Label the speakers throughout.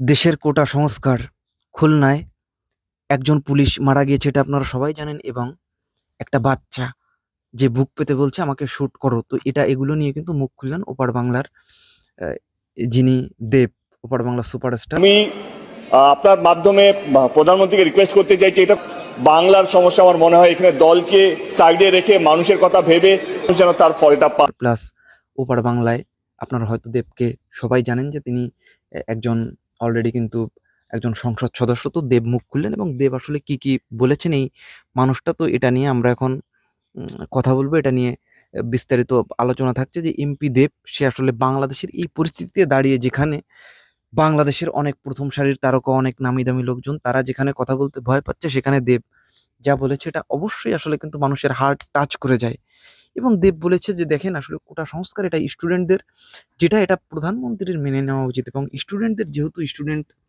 Speaker 1: দেশের কোটা সংস্কার খুলনায় একজন পুলিশ মারা গিয়েছে এটা আপনারা সবাই জানেন এবং একটা বাচ্চা যে বুক পেতে বলছে আমাকে শুট করো। তো এটা এগুলো নিয়ে কিন্তু মুখ খুললেন ওপার বাংলার যিনি দেব ওপার বাংলার সুপারস্টার।
Speaker 2: আমি আপনার মাধ্যমে প্রধানমন্ত্রীকে রিকোয়েস্ট করতে চাইছি এটা বাংলার সমস্যা আমার মনে হয় এখানে দলকে সাইডে রেখে মানুষের কথা ভেবে যেন তার ফলটা পায়
Speaker 1: প্লাস ওপার বাংলায় আপনারা হয়তো দেবকে সবাই জানেন যে তিনি একজন অলরেডি কিন্তু একজন সংসদ সদস্য তো দেব মুখ খুললেন এবং দেব আসলে কি কি বলেছেন এই মানুষটা তো এটা নিয়ে আমরা এখন কথা বলব। এটা নিয়ে বিস্তারিত আলোচনা থাকছে যে এমপি দেব, সে আসলে বাংলাদেশের এই পরিস্থিতিতে দাঁড়িয়ে যেখানে বাংলাদেশের অনেক প্রথম সারির তারকা, অনেক নামি দামি লোকজন, তারা যেখানে কথা বলতে ভয় পাচ্ছে সেখানে দেব যা বলেছে, এটা অবশ্যই আসলে কিন্তু মানুষের হার্ট টাচ করে যায়। এবং দেব বলেছে যে, দেখেন আসলে কোটা সংস্কার এটা স্টুডেন্টদের যেটা এটা প্রধানমন্ত্রীর মেনে নেওয়া উচিত এবং স্টুডেন্টদের যেহেতু স্টুডেন্টদের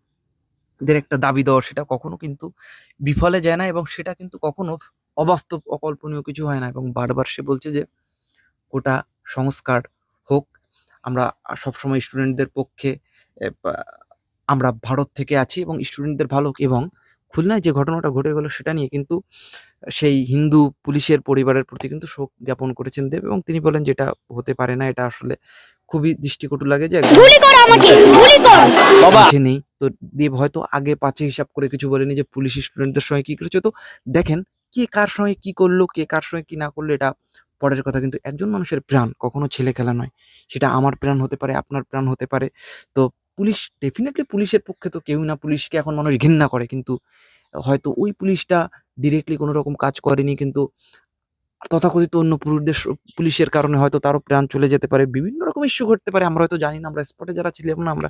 Speaker 1: একটা দাবি দেওয়া, সেটা কখনো কিন্তু বিফলে যায় না এবং সেটা কিন্তু কখনো অবাস্তব, অকল্পনীয় কিছু হয় না এবং বারবার সে বলছে যে, কোটা সংস্কার হোক, আমরা সবসময় স্টুডেন্টদের পক্ষে আমরা ভারত থেকে আছি এবং স্টুডেন্টদের ভালো এবং খুলনায় যে ঘটনাটা ঘটে গেল সেটা নিয়ে কিন্তু সেই হিন্দু পুলিশের পরিবারের প্রতি কিন্তু শোক জ্ঞাপন করেছেন দেব এবং তিনি বলেন যে যেটা হতে পারে না এটা আসলে খুবই দৃষ্টিকটু লাগে যে নেই। তো দেব হয়তো আগে পাঁচে হিসাব করে কিছু বলেনি যে পুলিশ স্টুডেন্টদের সঙ্গে কি করেছে। তো দেখেন কে কার সঙ্গে কি করল কে কার সঙ্গে কি না করল এটা পরের কথা। কিন্তু একজন মানুষের প্রাণ কখনো ছেলে খেলা নয়। সেটা আমার প্রাণ হতে পারে আপনার প্রাণ হতে পারে। তো পুলিশ ডেফিনেটলি পুলিশের পক্ষে তো কেউ না। পুলিশকে এখন মানুষ ঘৃণা করে, কিন্তু হয়তো ওই পুলিশটা ডিরেক্টলি কোনো রকম কাজ করেনি, কিন্তু তথাকথিত অন্য পুরুষদের পুলিশের কারণে হয়তো তারও প্রাণ চলে যেতে পারে। বিভিন্ন রকম ইস্যু ঘটতে পারে, আমরা হয়তো জানি না, আমরা স্পটে যারা ছিলাম না, আমরা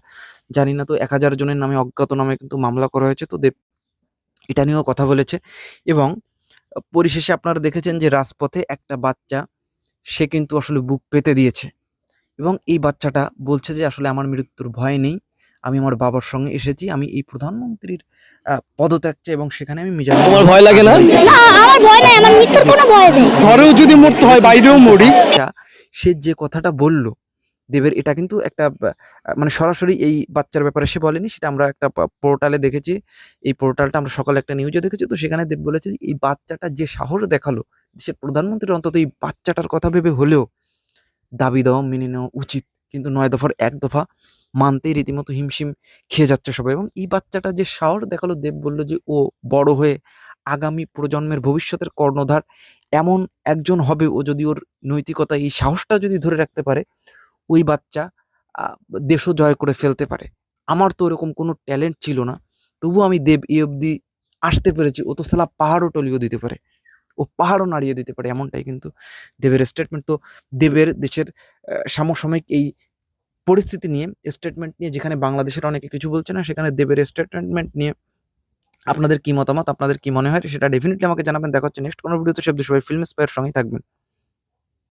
Speaker 1: জানি না। তো এক হাজার জনের নামে অজ্ঞাত নামে কিন্তু মামলা করা হয়েছে, তো দেব এটা নিয়েও কথা বলেছে। এবং পরিশেষে আপনারা দেখেছেন যে রাজপথে একটা বাচ্চা, সে কিন্তু আসলে বুক পেতে দিয়েছে। এবং এই বাচ্চাটা বলছে যে আসলে আমার মৃত্যুর ভয় নেই। আমি আমার বাবার সঙ্গে এসেছি। আমি এই প্রধানমন্ত্রীর পদত্যাগ চাই এবং সেখানে আমি মিজান
Speaker 3: তোমার ভয় লাগে না?
Speaker 4: না আমার ভয় নাই। আমার মৃত্যুর কোনো ভয় নেই।
Speaker 3: ঘরেও যদি মরতে হয় বাইরেও মরি।
Speaker 1: সে যে কথাটা বলল দেবের এটা কিন্তু একটা মানে সরাসরি এই বাচ্চার ব্যাপারে সে বলেনি। সেটা আমরা একটা পোর্টালে দেখেছি। এই পোর্টালটা আমরা সকালে একটা নিউজে দেখেছি। তো সেখানে দেব বলেছে যে এই বাচ্চাটা যে সাহস দেখাল দেশের প্রধানমন্ত্রীর অন্তত এই বাচ্চাটার কথা ভেবে হলেও দাবি দেওয়া মেনে নেওয়া উচিত। কিন্তু নয় দফার এক দফা মানতেই রীতিমতো হিমশিম খেয়ে যাচ্ছে সবাই এবং এই বাচ্চাটা যে সাহস দেখাল, দেব বলল যে, ও বড় হয়ে আগামী প্রজন্মের ভবিষ্যতের কর্ণধার এমন একজন হবে। ও যদি ওর নৈতিকতা এই সাহসটা যদি ধরে রাখতে পারে, ওই বাচ্চা দেশও জয় করে ফেলতে পারে। আমার তো ওরকম কোনো ট্যালেন্ট ছিল না। তবু আমি দেব এই অবধি আসতে পেরেছি। ও তো সালা পাহাড়ও টলিও দিতে পারে। ও পাহাড়ও নাড়িয়ে দিতে পারে এমনটাই কিন্তু দেবের স্টেটমেন্ট তো দেবের দেশের সমসাময়িক এই পরিস্থিতি নিয়ে স্টেটমেন্ট নিয়ে যেখানে বাংলাদেশের অনেকে কিছু বলছে না, সেখানে দেবের স্টেটমেন্ট নিয়ে আপনাদের কি মতামত, আপনাদের কি মনে হয় সেটা ডেফিনেটলি আমাকে জানাবেন। দেখা হচ্ছে নেক্সট কোনো ভিডিওতে সব সবাই ফিল্ম স্পায়ের সঙ্গেই থাকবেন।